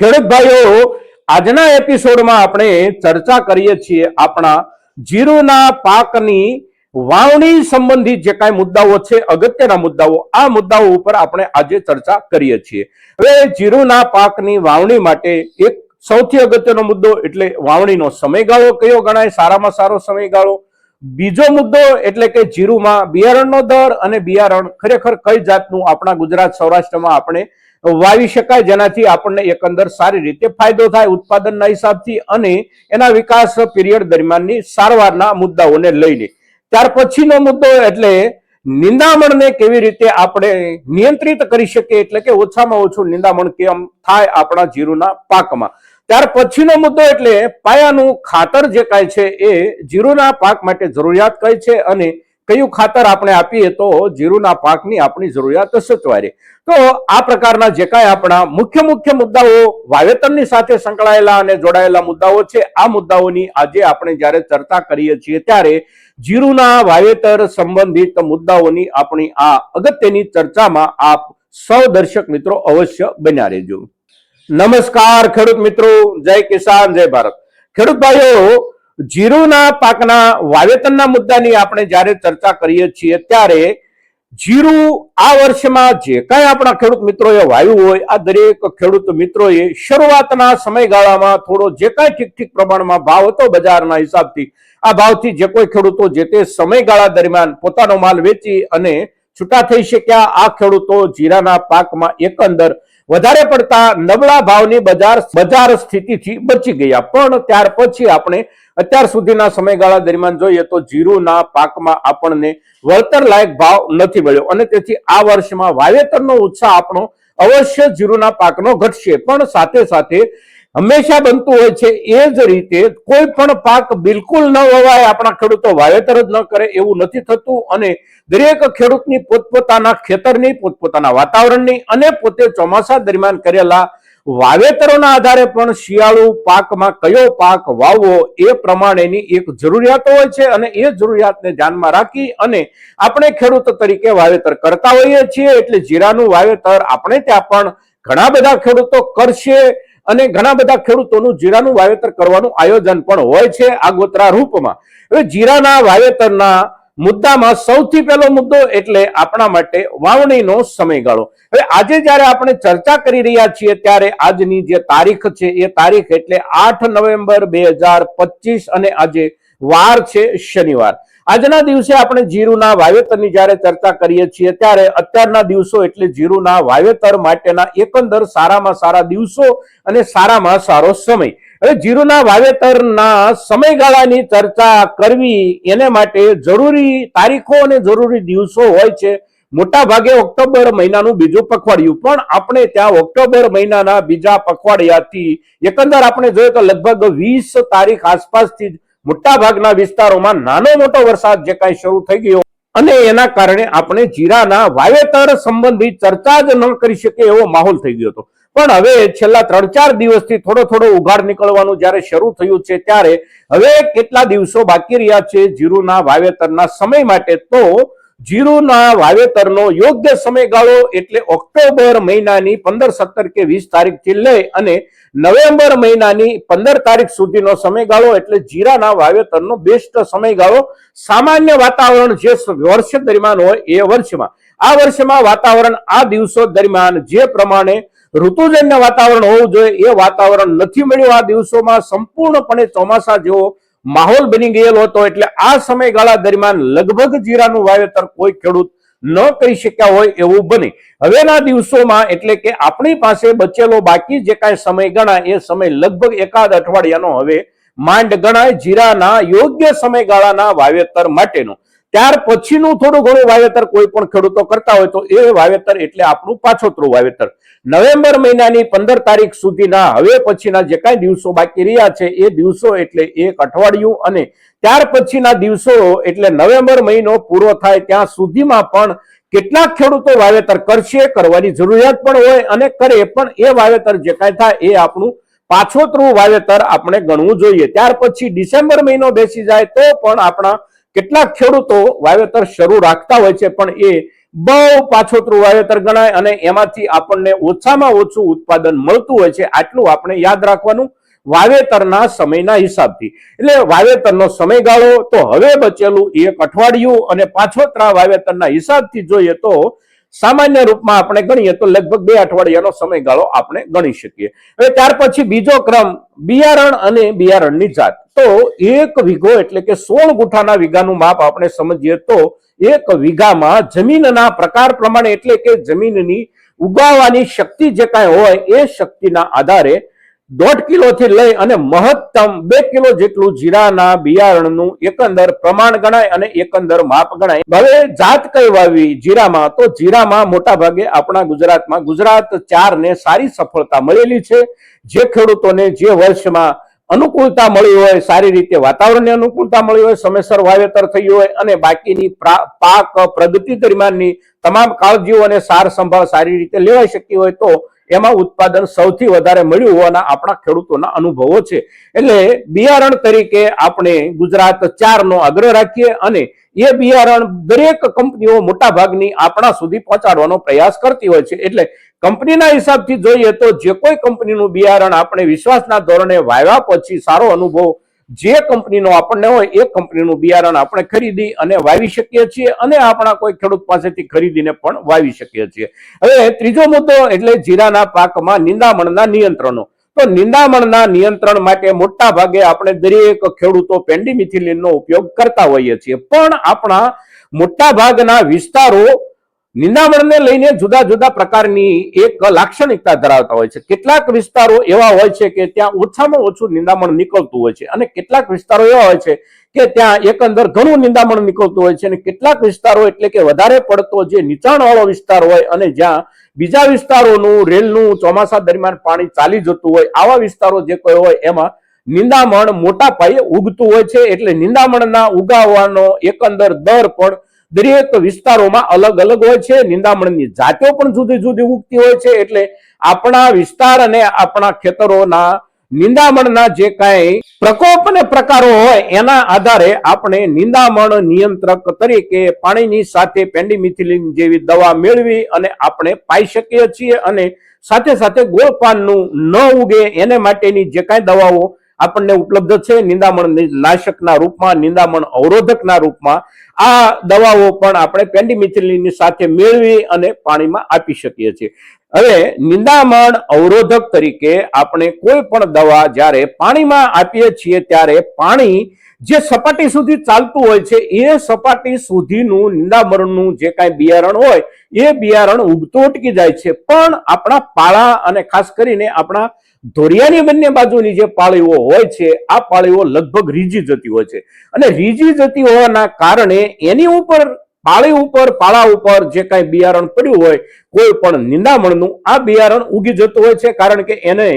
ખેડૂત ભાઈઓ, આજના એપિસોડમાં આપણે ચર્ચા કરીએ છીએ આપણા જીરુના પાકની વાવણી સંબંધિત જે કાંઈ મુદ્દાઓ છે, અગત્યના મુદ્દાઓ, આ મુદ્દાઓ ઉપર આપણે આજે ચર્ચા કરીએ છીએ. હવે જીરુના પાકની વાવણી માટે એક સૌથી અગત્યનો મુદ્દો એટલે વાવણીનો સમયગાળો કયો ગણાય? સારામાં સારો સમયગાળો? બીજો મુદ્દો એટલે કે જીરુમાં બિયારણનો દર અને બિયારણ ખરેખર કઈ જાતનું આપણા ગુજરાત સૌરાષ્ટ્રમાં આપણે વાવી શકાય? જેનાથી આપણને એકંદર સારી રીતે ફાયદો થાય ઉત્પાદનના હિસાબથી અને એના વિકાસ પીરિયડ દરમિયાનની સારવારના મુદ્દાઓને લઈને. ત્યાર પછીનો મુદ્દો એટલે નિંદામણને કેવી રીતે આપણે નિયંત્રિત કરી શકીએ? એટલે કે ઓછામાં ઓછું નિંદામણ કેમ થાય આપણા જીરુના પાકમાં? ત્યાર પછીનો મુદ્દો એટલે પાયાનું ખાતર જે કાંઈ છે એ જીરુના પાક માટે જરૂરિયાત કઈ છે અને કયું ખાતર આપણે આપીએ તો જીરુના પાકની આપણી જરૂરિયાત સચવાય તો આ પ્રકારના જે કાંઈ આપણા મુખ્ય મુખ્ય મુદ્દાઓ વાવેતરની સાથે સંકળાયેલા અને જોડાયેલા મુદ્દાઓ છે, આ મુદ્દાઓની આજે આપણે જ્યારે ચર્ચા કરીએ છીએ ત્યારે જીરુના વાવેતર સંબંધિત મુદ્દાઓની આપણી આ અગત્યની ચર્ચામાં આપ સૌ દર્શક મિત્રો અવશ્ય બન્યા રહેજો. નમસ્કાર ખેડૂત મિત્રો, જય કિસાન, જય ભારત. ખેડૂત ભાઈઓ, જીરુના પાકના વાવેતરના મુદ્દાની આપણે જ્યારે ચર્ચા કરીએ છીએ ત્યારે જીરું આ વર્ષમાં જે કાંઈ આપણા ખેડૂત મિત્રોએ વાવ્યું હોય, આ દરેક ખેડૂત મિત્રોએ શરૂઆતના સમયગાળામાં થોડો જે કાંઈ ઠીક ઠીક પ્રમાણમાં ભાવ હતો બજારના હિસાબથી, આ ભાવથી જે કોઈ ખેડૂતો જે તે સમયગાળા દરમિયાન પોતાનો માલ વેચી અને છૂટા થઈ શક્યા, આ ખેડૂતો જીરાના પાકમાં એકંદર વધારે પડતા નબળા ભાવની બજાર બજાર સ્થિતિથી બચી ગયા. પણ ત્યાર પછી આપણે અત્યાર સુધીના સમયગાળા દરમિયાન જોઈએ તો જીરુના પાકમાં આપણને વળતર લાયક ભાવ નથી મળ્યો. અને તેથી આ વર્ષમાં વાવેતરનો ઉત્સાહ આપણો અવશ્ય જીરુના પાકનો ઘટશે. પણ સાથે સાથે હંમેશા બનતું હોય છે એ જ રીતે કોઈ પણ પાક બિલકુલ ન વવાય, આપણા ખેડૂતો વાવેતર જ ન કરે એવું નથી થતું અને દરેક ખેડૂતની પોતપોતાના ખેતરની, પોતપોતાના વાતાવરણની અને પોતે ચોમાસા દરમિયાન કરેલા વાવેતરોના આધારે પણ શિયાળુ પાકમાં કયો પાક વાવવો એ પ્રમાણેની એક જરૂરિયાતો હોય છે અને એ જરૂરિયાતને ધ્યાનમાં રાખી અને આપણે ખેડૂત તરીકે વાવેતર કરતા હોઈએ છીએ એટલે જીરાનું વાવેતર આપણે ત્યાં પણ ઘણા બધા ખેડૂતો કરશે. અને ઘણા બધા ખેડૂતોનું જીરાનું વાવેતર કરવાનું આયોજન પણ હોય છે આગોતરા રૂપમાં. હવે જીરાના વાવેતરના મુદ્દામાં સૌથી પહેલો મુદ્દો એટલે આપણા માટે વાવણીનો સમયગાળો. હવે આજે જ્યારે આપણે ચર્ચા કરી રહ્યા છીએ ત્યારે આજની જે તારીખ છે એ તારીખ એટલે આઠ નવેમ્બર બે અને આજે વાર છે શનિવાર. આજના દિવસે આપણે જીરુના વાવેતરની જ્યારે ચર્ચા કરીએ છીએ, ત્યારે અત્યારના દિવસો એટલે જીરુના વાવેતર માટેના એકંદર સારામાં સારા દિવસો અને સારામાં સારો સમય. હવે જીરુના વાવેતરના સમયગાળાની ચર્ચા કરવી એને માટે જરૂરી તારીખો અને જરૂરી દિવસો હોય છે. મોટા ભાગે ઓક્ટોબર મહિનાનું બીજું પખવાડિયું, પણ આપણે ત્યાં ઓક્ટોબર મહિનાના બીજા પખવાડિયાથી એકંદર આપણે જોઈએ તો લગભગ વીસ તારીખ આસપાસથી જ મોટા ભાગના વિસ્તારોમાં નાનો મોટો વરસાદ જે કાંઈ શરૂ થઈ ગયો અને એના કારણે આપણે જીરાના વાવેતર સંબંધી ચર્ચા જ ન કરી શકીએ એવો માહોલ થઈ ગયો હતો. પણ હવે છેલ્લા ત્રણ ચાર દિવસથી થોડો થોડો ઉઘાડ નીકળવાનું જ્યારે શરૂ થયું છે ત્યારે હવે કેટલા દિવસો બાકી રહ્યા છે જીરુના વાવેતરના સમય માટે તો જીરુના વાવેતરનો યોગ્ય સમયગાળો એટલે ઓક્ટોબર મહિનાની પંદર, સત્તર કે વીસ તારીખથી લઈ અને નવેમ્બર મહિનાની પંદર તારીખ સુધીનો સમયગાળો એટલે જીરાના વાવેતરનો બેસ્ટ સમયગાળો. સામાન્ય વાતાવરણ જે વર્ષ દરમિયાન હોય એ વર્ષમાં. આ વર્ષમાં વાતાવરણ આ દિવસો દરમિયાન જે પ્રમાણે ઋતુજન્ય વાતાવરણ હોવું જોઈએ એ વાતાવરણ નથી મળ્યું. આ દિવસોમાં સંપૂર્ણપણે ચોમાસા જેવો માહોલ બની ગયેલો હતો એટલે આ સમયગાળા દરમિયાન લગભગ જીરાનું વાવેતર કોઈ ખેડૂત ન કરી શક્યા હોય એવું બને. હવેના દિવસોમાં એટલે કે આપણી પાસે બચેલો બાકી જે કાંઈ સમય ગણાય, એ સમય લગભગ એકાદ અઠવાડિયાનો હવે માંડ ગણાય જીરાના યોગ્ય સમયગાળાના વાવેતર માટેનો. ત્યાર પછીનું થોડું ઘણું વાવેતર કોઈ પણ ખેડૂતો કરતા હોય તો એ વાવેતર એટલે આપણું પાછોતરું વાવેતર. નવેમ્બર મહિનાની પંદર તારીખ સુધીના હવે પછીના જે કાંઈ દિવસો બાકી રહ્યા છે, એ દિવસો એટલે એક અઠવાડિયું અને ત્યાર પછીના દિવસો એટલે નવેમ્બર મહિનો પૂરો થાય ત્યાં સુધીમાં પણ કેટલાક ખેડૂતો વાવેતર કરશે, કરવાની જરૂરિયાત પણ હોય અને કરે પણ એ વાવેતર જે કાંઈ થાય એ આપણું પાછોતરું વાવેતર આપણે ગણવું જોઈએ. ત્યાર પછી ડિસેમ્બર મહિનો બેસી જાય તો પણ આપણા કેટલાક ખેડૂતો વાવેતર શરૂ રાખતા હોય છે, પણ એ બહુ પાછોતરું વાવેતર ગણાય અને એમાંથી આપણને ઓછામાં ઓછું ઉત્પાદન મળતું હોય છે, આટલું આપણે યાદ રાખવાનું વાવેતરના સમયના હિસાબથી. એટલે વાવેતરનો સમયગાળો તો હવે બચેલું એક અઠવાડિયું અને પાછોતરા વાવેતરના હિસાબથી જોઈએ તો સામાન્ય રૂપમાં આપણે ગણીએ તો લગભગ બે અઠવાડિયાનો સમયગાળો આપણે ગણી શકીએ. હવે ત્યાર પછી બીજો ક્રમ, બિયારણ અને બિયારણની જાત. તો એક વીઘો એટલે કે સોળ ગુઠાના વીઘાનું માપ આપણે સમજીએ તો એક વીઘામાં જમીનના પ્રકાર પ્રમાણે એટલે કે જમીનની ઉગાવવાની શક્તિ જે કાંઈ હોય એ શક્તિના આધારે દોઢ કિલો થી લઈ અને મહત્તમ બે કિલો જેટલું જીરાના બિયારણનું એકંદર પ્રમાણ ગણાય અને એકંદર માપ ગણાય. હવે જાત કઈ વાવી જીરામાં? તો જીરામાં મોટા ભાગે આપણા ગુજરાતમાં ગુજરાત ચાર ને સારી સફળતા મળેલી છે. જે ખેડૂતોને જે વર્ષમાં અનુકૂળતા મળી હોય, સારી રીતે વાતાવરણની અનુકૂળતા મળી હોય, સમયસર વાવેતર થયું હોય અને બાકીની પાક, પ્રગતિ દરમિયાનની તમામ કાળજીઓ અને સાર સંભાળ સારી રીતે લેવાઈ શકી હોય તો એમાં ઉત્પાદન સૌથી વધારે મળ્યું હોવાના આપણા ખેડૂતોના અનુભવો છે. એટલે બિયારણ તરીકે આપણે ગુજરાત ચારનો આગ્રહ રાખીએ અને એ બિયારણ દરેક કંપનીઓ મોટા ભાગની આપણા સુધી પહોંચાડવાનો પ્રયાસ કરતી હોય છે. એટલે કંપનીના હિસાબથી જોઈએ તો જે કોઈ કંપનીનું બિયારણ આપણે વિશ્વાસના ધોરણે વાવ્યા પછી સારો અનુભવ જે કંપનીનો આપણને હોય એ કંપનીનું બિયારણ આપણે ખરીદી અને વાવી શકીએ છીએ અને આપણા કોઈ ખેડૂત પાસેથી ખરીદીને પણ વાવી શકીએ છીએ. હવે ત્રીજો મુદ્દો એટલે જીરાના પાકમાં નિંદામણના નિયંત્રણો. તો નિંદામણના નિયંત્રણ માટે મોટા ભાગે આપણે દરેક ખેડૂતો પેન્ડીમિથિલિનનો ઉપયોગ કરતા હોઈએ છીએ. પણ આપણા મોટા ભાગના વિસ્તારો નિંદામણને લઈને જુદા જુદા પ્રકારની એક લાક્ષણિકતા ધરાવતા હોય છે. કેટલાક વિસ્તારો એવા હોય છે કે ત્યાં ઓછામાં ઓછું નિંદામણ નીકળતું હોય છે અને કેટલાક વિસ્તારો એવા હોય છે કે ત્યાં એકંદર ઘણું નિંદામણ નીકળતું હોય છે અને કેટલાક વિસ્તારો એટલે કે વધારે પડતો જે નીચાણવાળો વિસ્તાર હોય અને જ્યાં બીજા વિસ્તારોનું રેલનું ચોમાસા દરમિયાન પાણી ચાલી જતું હોય, આવા વિસ્તારો જે કોઈ હોય એમાં નિંદામણ મોટા પાયે ઉગતું હોય છે. એટલે નિંદામણના ઉગાવવાનો એકંદર દર પણ દરેક વિસ્તારોમાં અલગ અલગ હોય છે. નિંદામણની જાતો પણ જુદી જુદી ઉગતી હોય છે. એટલે આપણા વિસ્તાર અને આપણા ખેતરોના નિંદામણના જે કાંઈ પ્રકોપ અને પ્રકારો હોય એના આધારે આપણે નિંદામણ નિયંત્રક તરીકે પાણીની સાથે પેન્ડીમિથિલિન જેવી દવા મેળવી અને આપણે પાઈ શકીએ છીએ અને સાથે સાથે ગોળપાનનું ન ઉગે. એને માટેની જે કાંઈ દવાઓ આપણને ઉપલબ્ધ છે નિંદામણ નાશકના રૂપમાં, નિંદામણ અવરોધકના રૂપમાં. આ દવાઓ પણ આપણે પેન્ડીમિથિલિનની સાથે મેળવી અને પાણીમાં આપી શકીએ છીએ. હવે નિંદામણ અવરોધક તરીકે આપણે કોઈ પણ દવા જ્યારે પાણીમાં આપીએ છીએ ત્યારે પાણી જે સપાટી સુધી ચાલતું હોય છે, એ સપાટી સુધીનું નિંદામરણનું જે કાંઈ બિયારણ હોય, એ બિયારણ ઉગતું અટકી જાય છે. પણ આપણા પાળા અને ખાસ કરીને આપણા ધોરિયાની બંને બાજુની જે પાળીઓ હોય છે, આ પાળીઓ લગભગ રીજી જતી હોય છે. અને રીજી જતી હોવાના કારણે એની ઉપર, પાળી ઉપર, પાળા ઉપર જે કાંઈ બિયારણ પડ્યું હોય, કોઈ પણ નિંદામણનું આ બિયારણ ઉગી જતું હોય છે, કારણ કે એને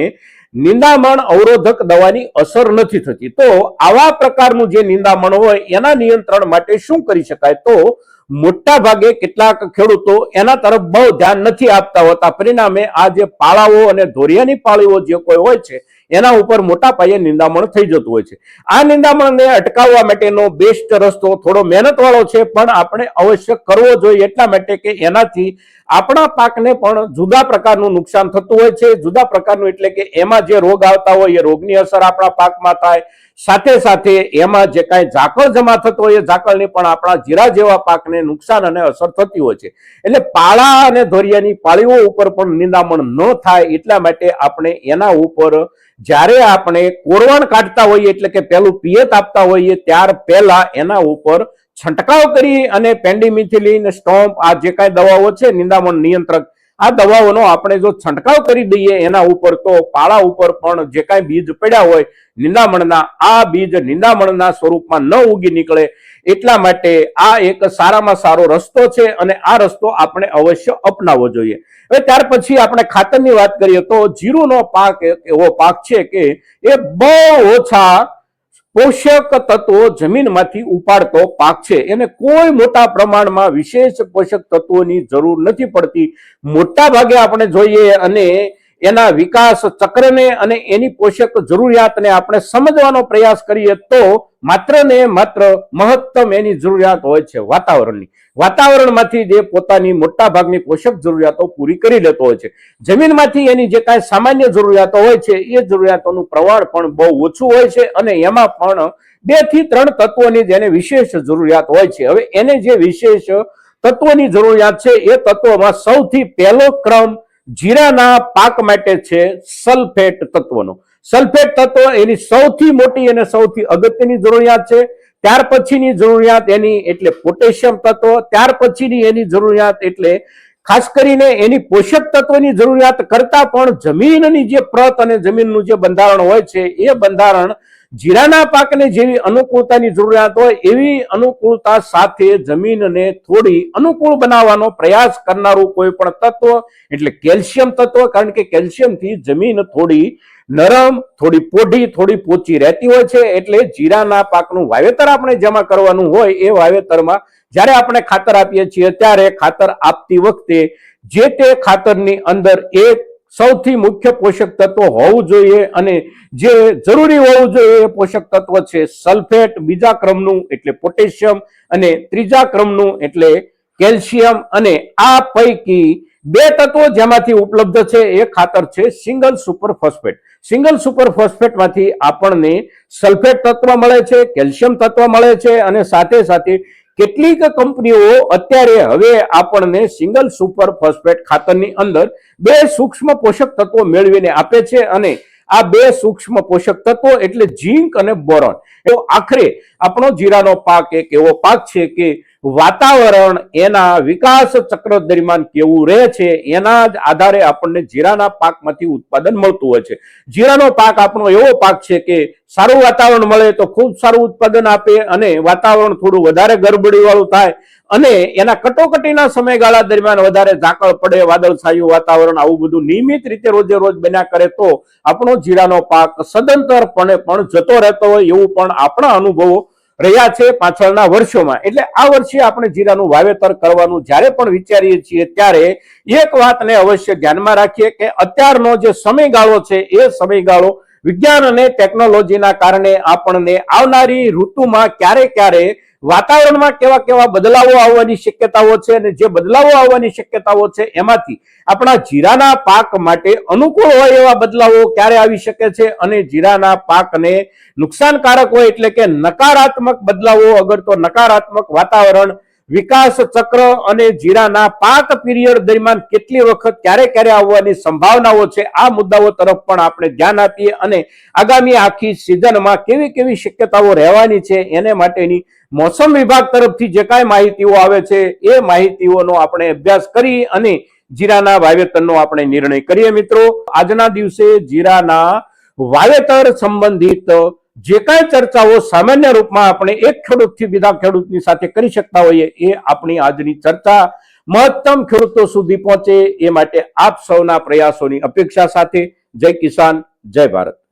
નિંદામણ અવરોધક દવાની અસર નથી થતી. તો આવા પ્રકારનું જે નિંદામણ હોય, એના નિયંત્રણ માટે શું કરી શકાય? તો મોટા ભાગે કેટલાક ખેડૂતો એના તરફ બહુ ધ્યાન નથી આપતા હોતા. પરિણામે આ જે પાળાઓ અને ધોરિયાની પાળીઓ જે કોઈ હોય છે એના ઉપર મોટા પાયે નિંદામણ થઈ જતું હોય છે. આ નિંદામણને અટકાવવા માટેનો બેસ્ટ રસ્તો, થોડો મહેનતવાળો છે, પણ આપણે અવશ્ય કરવો જોઈએ એટલા માટે કે એનાથી આપણા પાકને પણ જુદા પ્રકારનું નુકસાન થતું હોય છે. જુદા પ્રકારનું એટલે કે એમાં જે રોગ આવતા હોય એ રોગની અસર આપણા પાકમાં થાય. સાથે સાથે એમાં જે કાંઈ ઝાકળ જમા થતો હોય એ ઝાકળની પણ આપણા જીરા જેવા પાકને નુકસાન અને અસર થતી હોય છે. એટલે પાળા અને ધોરિયાની પાળીઓ ઉપર પણ નિંદામણ ન થાય એટલા માટે આપણે એના ઉપર જ્યારે આપણે કોરવણ કાઢતા હોઈએ, એટલે કે પેલું પિયત આપતા હોઈએ, ત્યાર પહેલા એના ઉપર છંટકાવ કરી અને પેન્ડીમિથિલિન, સ્ટોમ્પ, આ જે કાંઈ દવાઓ છે, નિંદામણ નિયંત્રક આ દવાઓનો આપણે જો છંટકાવ કરી દઈએ એના ઉપર તો પાળા ઉપર પણ જે કાંઈ બીજ પડ્યા હોય નિંદામણના, આ બીજ નિંદામણના સ્વરૂપમાં ન ઉગી નીકળે એટલા માટે આ એક સારામાં સારો રસ્તો છે અને આ રસ્તો આપણે અવશ્ય અપનાવવો જોઈએ. હવે ત્યાર પછી આપણે ખાતરની વાત કરીએ તો જીરુનો પાક એવો પાક છે કે એ બહુ ઓછા પોષક તત્વો જમીનમાંથી ઉપાડતો પાક છે. એને કોઈ મોટા પ્રમાણમાં વિશેષ પોષક તત્વોની જરૂર નથી પડતી. મોટા ભાગે આપણે જોઈએ અને એના વિકાસ ચક્રને અને એની પોષક જરૂરિયાતને આપણે સમજવાનો પ્રયાસ કરીએ તો માત્ર ને માત્ર મહત્તમ એની જરૂરિયાત હોય છે વાતાવરણની. વાતાવરણમાંથી જે પોતાની મોટા ભાગની પોષક જરૂરિયાતો પૂરી કરી લેતો હોય છે. જમીનમાંથી એની જે કાંઈ સામાન્ય જરૂરિયાતો હોય છે, એ જરૂરિયાતોનું પ્રમાણ પણ બહુ ઓછું હોય છે અને એમાં પણ બેથી ત્રણ તત્વોની જેને વિશેષ જરૂરિયાત હોય છે. હવે એને જે વિશેષ તત્વોની જરૂરિયાત છે, એ તત્વોમાં સૌથી પહેલો ક્રમ જીરાના પાક માટે છે સલ્ફેટ તત્વનો. સલ્ફેટ તત્વ એની સૌથી મોટી અને સૌથી અગત્યની જરૂરિયાત છે. ત્યાર પછીની જરૂરિયાત એની એટલે પોટેશિયમ તત્વ, ત્યાર પછીની એની જરૂરિયાત એટલે ખાસ કરીને એની પોષક તત્વની જરૂરિયાત કરતા પણ જમીનની જે પ્રત અને જમીનનું જે બંધારણ હોય છે, એ બંધારણ જીરાના પાકને જેવી અનુકૂળતાની જરૂરિયાત હોય, એવી અનુકૂળતા સાથે જમીનને થોડી અનુકૂળ બનાવવાનો પ્રયાસ કરનારું કોઈ પણ તત્વ એટલે કેલ્શિયમ તત્વ, કારણ કે કેલ્શિયમથી જમીન થોડી નરમ, થોડી પોઢી, થોડી પોચી રહેતી હોય છે, એટલે જીરાના પાકનું વાવેતર આપણે જેમાં કરવાનું હોય એ વાવેતરમાં જ્યારે આપણે ખાતર આપીએ છીએ, ત્યારે ખાતર આપતી વખતે જે તે ખાતરની અંદર એક સૌથી મુખ્ય પોષક તત્વ હોવું જોઈએ અને જે જરૂરી હોવું જોઈએ એ પોષક તત્વ છે સલ્ફેટ, બીજા ક્રમનું એટલે પોટેશિયમ અને ત્રીજા ક્રમનું એટલે કેલ્શિયમ અને આ પૈકી બે તત્વો જેમાંથી ઉપલબ્ધ છે એ ખાતર છે single super phosphate. Single super ફોસ્ફેટમાંથી આપણને સલ્ફેટ તત્વ મળે છે, કેલ્શિયમ તત્વ મળે છે અને સાથે સાથે કેટલીક કંપનીઓ અત્યારે હવે આપણને સિંગલ સુપર ફોસ્ફેટ ખાતરની અંદર બે સૂક્ષ્મ પોષક તત્વો મેળવીને આપે છે અને આ બે સૂક્ષ્મ પોષક તત્વો એટલે ઝીંક અને બોરોન. એવો આખરે આપણો જીરાનો પાક એક એવો પાક છે કે વાતાવરણ એના વિકાસ ચક્ર દરમિયાન કેવું રહે છે, એના જ આધારે આપણને જીરાના પાકમાંથી ઉત્પાદન મળતું હોય છે. જીરાનો પાક આપણો એવો પાક છે કે સારું વાતાવરણ મળે તો ખૂબ સારું ઉત્પાદન આપે અને વાતાવરણ થોડું વધારે ગરબડીવાળું થાય અને એના કટોકટીના સમયગાળા દરમિયાન વધારે ઝાકળ પડે, વાદળછાયું વાતાવરણ આવું બધું નિયમિત રીતે રોજે રોજ બન્યા કરે તો આપણો જીરાનો પાક સદંતરપણે પણ જતો રહેતો હોય એવું પણ આપણા અનુભવો રહ્યા છે પાછળના વર્ષોમાં. એટલે આ વર્ષે આપણે જીરાનું વાવેતર કરવાનું જ્યારે પણ વિચારીએ છીએ ત્યારે એક વાતને અવશ્ય ધ્યાનમાં રાખીએ કે અત્યારનો જે સમયગાળો છે, એ સમયગાળો વિજ્ઞાન અને ટેકનોલોજીના કારણે આપણને આવનારી ઋતુમાં ક્યારે ક્યારે વાતાવરણમાં કેવા કેવા બદલાવો આવવાની શક્યતાઓ છે અને જે બદલાવો આવવાની શક્યતાઓ છે એમાંથી આપણા જીરાના પાક માટે અનુકૂળ હોય એવા બદલાવો ક્યારે આવી શકે છે અને જીરાના પાકને નુકસાનકારક હોય એટલે કે નકારાત્મક બદલાવો, અગર તો નકારાત્મક વાતાવરણ વિકાસ ચક્ર અને જીરાના પાક પીરિયડ દરમિયાન કેટલી વખત ક્યારે ક્યારે આવવાની સંભાવનાઓ છે, આ મુદ્દાઓ તરફ પણ આપણે ધ્યાન આપીએ અને આગામી આખી સિઝનમાં કેવી કેવી શક્યતાઓ રહેવાની છે, એને માટેની મોસમ વિભાગ તરફથી જે કાંઈ માહિતીઓ આવે છે, એ માહિતીઓનો આપણે અભ્યાસ કરી અને જીરાના વાવેતરનો આપણે નિર્ણય કરીએ મિત્રો. આજના દિવસે જીરાના વાવેતર સંબંધિત જે કાંઈ ચર્ચાઓ સામાન્ય રૂપમાં આપણે એક ખેડૂતથી બીજા ખેડૂતની સાથે કરી શકતા હોઈએ, એ આપણી આજની ચર્ચા. મહત્તમ ખેડૂતો સુધી પહોંચે એ માટે આપ સૌના પ્રયાસોની અપેક્ષા સાથે. જય કિસાન, જય ભારત.